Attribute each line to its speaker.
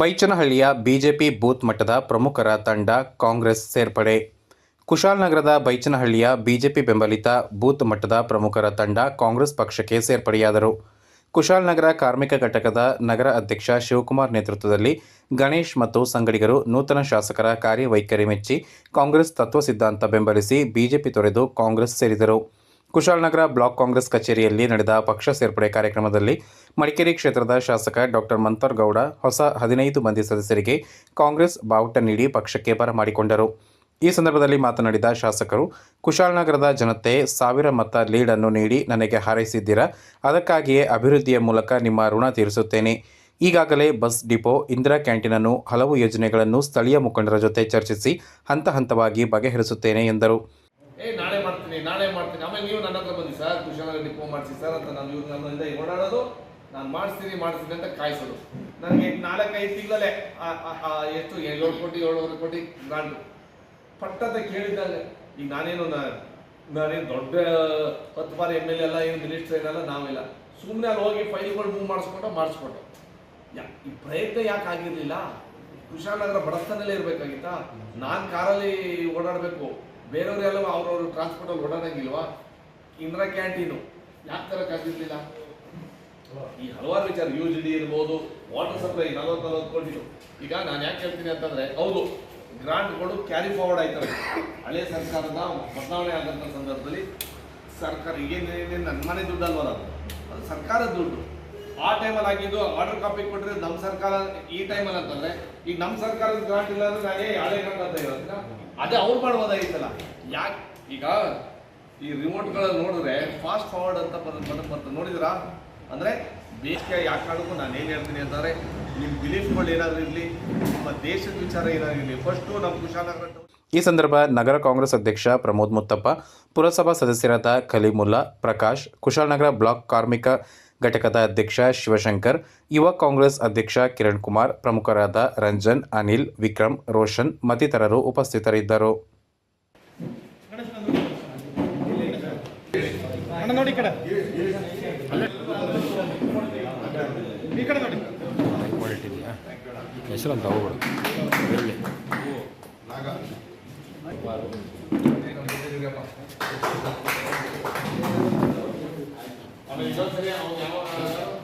Speaker 1: ಬೈಚನಹಳ್ಳಿಯ BJP booth ಮಟ್ಟದ ಪ್ರಮುಖರ ತಂಡ ಕಾಂಗ್ರೆಸ್ ಸೇರ್ಪಡೆ. ಕುಶಾಲನಗರದ ಬೈಚನಹಳ್ಳಿಯ ಬಿಜೆಪಿ ಬೆಂಬಲಿತ ಬೂತ್ ಮಟ್ಟದ ಪ್ರಮುಖರ ತಂಡ ಕಾಂಗ್ರೆಸ್ ಪಕ್ಷಕ್ಕೆ ಸೇರ್ಪಡೆಯಾದರು. ಕುಶಾಲನಗರ ಕಾರ್ಮಿಕ ಘಟಕದ ನಗರ ಅಧ್ಯಕ್ಷ ಶಿವಕುಮಾರ್ ನೇತೃತ್ವದಲ್ಲಿ ಗಣೇಶ್ ಮತ್ತು ಸಂಗಡಿಗರು ನೂತನ ಶಾಸಕರ ಕಾರ್ಯವೈಖರಿ ಮೆಚ್ಚಿ ಕಾಂಗ್ರೆಸ್ ತತ್ವ ಸಿದ್ಧಾಂತ ಬೆಂಬಲಿಸಿ ಬಿಜೆಪಿ ತೊರೆದು ಕಾಂಗ್ರೆಸ್ ಸೇರಿದರು. ಕುಶಾಲನಗರ ಬ್ಲಾಕ್ ಕಾಂಗ್ರೆಸ್ ಕಚೇರಿಯಲ್ಲಿ ನಡೆದ ಪಕ್ಷ ಸೇರ್ಪಡೆ ಕಾರ್ಯಕ್ರಮದಲ್ಲಿ ಮಡಿಕೇರಿ ಕ್ಷೇತ್ರದ ಶಾಸಕ ಡಾಕ್ಟರ್ ಮಂತರ್ ಗೌಡ ಹೊಸ ಹದಿನೈದು ಮಂದಿ ಸದಸ್ಯರಿಗೆ ಕಾಂಗ್ರೆಸ್ ಬಾವುಟ ನೀಡಿ ಪಕ್ಷಕ್ಕೆ ಬರಮಾಡಿಕೊಂಡರು ಈ ಸಂದರ್ಭದಲ್ಲಿ ಮಾತನಾಡಿದ ಶಾಸಕರು, ಕುಶಾಲನಗರದ ಜನತೆ ಸಾವಿರ ಮತ ಲೀಡನ್ನು ನೀಡಿ ನನಗೆ ಹಾರೈಸಿದ್ದೀರಾ? ಅದಕ್ಕಾಗಿಯೇ ಅಭಿವೃದ್ಧಿಯ ಮೂಲಕ ನಿಮ್ಮ ಋಣ ತೀರಿಸುತ್ತೇನೆ. ಈಗಾಗಲೇ ಬಸ್ ಡಿಪೋ, ಇಂದಿರಾ ಕ್ಯಾಂಟೀನನ್ನು ಹಲವು ಯೋಜನೆಗಳನ್ನು ಸ್ಥಳೀಯ ಮುಖಂಡರ ಜೊತೆ ಚರ್ಚಿಸಿ ಹಂತ ಹಂತವಾಗಿ ಬಗೆಹರಿಸುತ್ತೇನೆ ಎಂದರು.
Speaker 2: ಮಾಡ್ತೀನಿ ನಾಳೆ ಮಾಡ್ತೀನಿ. ಆಮೇಲೆ ನೀವು ನನ್ನ ಹತ್ರ ಬನ್ನಿ. ಸರ್ ಕುಶಾಲನಗರ ಫೋನ್ ಮಾಡಿಸಿ. ಸರ್ ಅಂತ ನಾನು ಇವ್ರು ನನ್ನಿಂದ ಓಡಾಡೋದು. ನಾನು ಮಾಡಿಸ್ತೀನಿ ಮಾಡಿಸ್ತೀನಿ ಅಂತ ಕಾಯಿಸೋದು. ನನಗೆ ನಾಲ್ಕೈದು ತಿಂಗಳಲ್ಲೇ ಎಷ್ಟು? ಏಳು ಕೋಟಿ ಏಳುವರೆ ಕೋಟಿ ಗ್ರಾಂಡು ಪಟ್ಟದ ಕೇಳಿದ್ದಾಗ. ಈಗ ನಾನೇನು ನಾನೇನು ದೊಡ್ಡ ಹತ್ತು ಬಾರಿ ಎಂ ಎಲ್ ಎಲ್ಲ ಏನು ಮಿನಿಸ್ಟರ್ ಏನಲ್ಲ, ನಾವೆಲ್ಲ. ಸುಮ್ಮನೆ ಅಲ್ಲಿ ಹೋಗಿ ಫೈಲ್ಗಳು ಮೂವ್ ಮಾಡಿಸ್ಕೊಂಡು. ಮಾಡಿಸ್ಕೊಟ್ಟು ಯಾ, ಈ ಪ್ರಯತ್ನ ಯಾಕೆ ಆಗಿರಲಿಲ್ಲ? ಕುಶಾಲನಗರ ಬಡತನಲ್ಲೇ ಇರಬೇಕಾಗಿತ್ತಾ? ನಾನು ಕಾರಲ್ಲಿ ಓಡಾಡಬೇಕು. ಬೇರೆಯವರೆಲ್ಲ ಅವ್ರವ್ರ ಟ್ರಾನ್ಸ್ಪೋರ್ಟಲ್ಲಿ ಓಡಾಡಂಗಿಲ್ವಾ? ಇಂದಿರಾ ಕ್ಯಾಂಟೀನು ಯಾಕೆ ತರಕ್ಕಾಗಿರ್ಲಿಲ್ಲ ಈ ಹಲವಾರು ವಿಚಾರ ಯು ಜಿ ಡಿ ಇರ್ಬೋದು ವಾಟರ್ ಸಪ್ಲೈ ನಲವತ್ತು ನಲವತ್ತು ಕೋಟಿ ಈಗ ನಾನು ಯಾಕೆ ಹೇಳ್ತೀನಿ ಅಂತಂದ್ರೆ, ಹೌದು ಗ್ರಾಂಟ್ಗಳು ಕ್ಯಾರಿ ಫಾರ್ವರ್ಡ್ ಆಯ್ತವೆ ಹಳೆ ಸರ್ಕಾರದ ಬದಲಾವಣೆ ಆದಂಥ ಸಂದರ್ಭದಲ್ಲಿ ಸರ್ಕಾರ ಈಗೇನು ನನ್ನ ಮನೆ ದುಡ್ಡು ಅಲ್ವಲ್ಲ ಅದು ಸರ್ಕಾರದ ದುಡ್ಡು. ಆ ಟೈಮಲ್ಲಿ ಆಗಿದ್ದು ಆರ್ಡರ್ ಕಾಪಿ ಕೊಟ್ಟರೆ ನಮ್ಮ ಸರ್ಕಾರ ಈ ಟೈಮಲ್ಲಿ ಅಂತಂದ್ರೆ, ಈಗ ನಮ್ಮ ಸರ್ಕಾರದ ಗ್ರಾಂಟ್ ಇಲ್ಲ ಅಂದ್ರೆ ನಾನೇ ಹಳೆ ಗ್ರಾಂಟ್ ಅಂತ. ಅದೇ ಅವ್ರು ಮಾಡ್ಬೋದಾಗಿತ್ತಲ್ಲ ಯಾಕೆ, ಈಗ ಈ ರಿಮೋಟ್ಗಳ ನೋಡಿದ್ರೆ ಫಾಸ್ಟ್ ಫಾರ್ವರ್ಡ್ ಅಂತ ಬರೋದು ಬಂದು ಬರ್ತದೆ ನೋಡಿದ್ರಾ ಅಂದರೆ ಬೇಸಿಗೆ ಯಾಕೆ ಕಾರಣಕ್ಕೂ ನಾನು ಏನು ಹೇಳ್ತೀನಿ ಅಂತಂದರೆ ನಿಮ್ಮ ಬಿಲೀಫ್ಗಳು ಏನಾದರೂ ಇರಲಿ, ನಿಮ್ಮ ದೇಶದ ವಿಚಾರ ಏನಾದರೂ ಇರಲಿ ಫಸ್ಟು ನಮ್ಮ ಕುಶಾಲನಗರ
Speaker 1: ಈ ಸಂದರ್ಭ ನಗರ ಕಾಂಗ್ರೆಸ್ ಅಧ್ಯಕ್ಷ ಪ್ರಮೋದ್ ಮುತ್ತಪ್ಪ, ಪುರಸಭಾ ಸದಸ್ಯರಾದ ಖಲೀಮುಲ್ಲಾ ಪ್ರಕಾಶ್, ಕುಶಾಲನಗರ ಬ್ಲಾಕ್ ಕಾರ್ಮಿಕ ಘಟಕದ ಅಧ್ಯಕ್ಷ ಶಿವಶಂಕರ್, ಯುವ ಕಾಂಗ್ರೆಸ್ ಅಧ್ಯಕ್ಷ ಕಿರಣ್ ಕುಮಾರ್, ಪ್ರಮುಖರಾದ ರಂಜನ್, ಅನಿಲ್, ವಿಕ್ರಮ್, ರೋಷನ್ ಮತ್ತಿತರರು ಉಪಸ್ಥಿತರಿದ್ದರು.
Speaker 3: 我
Speaker 4: 们现在这
Speaker 2: 边我有呃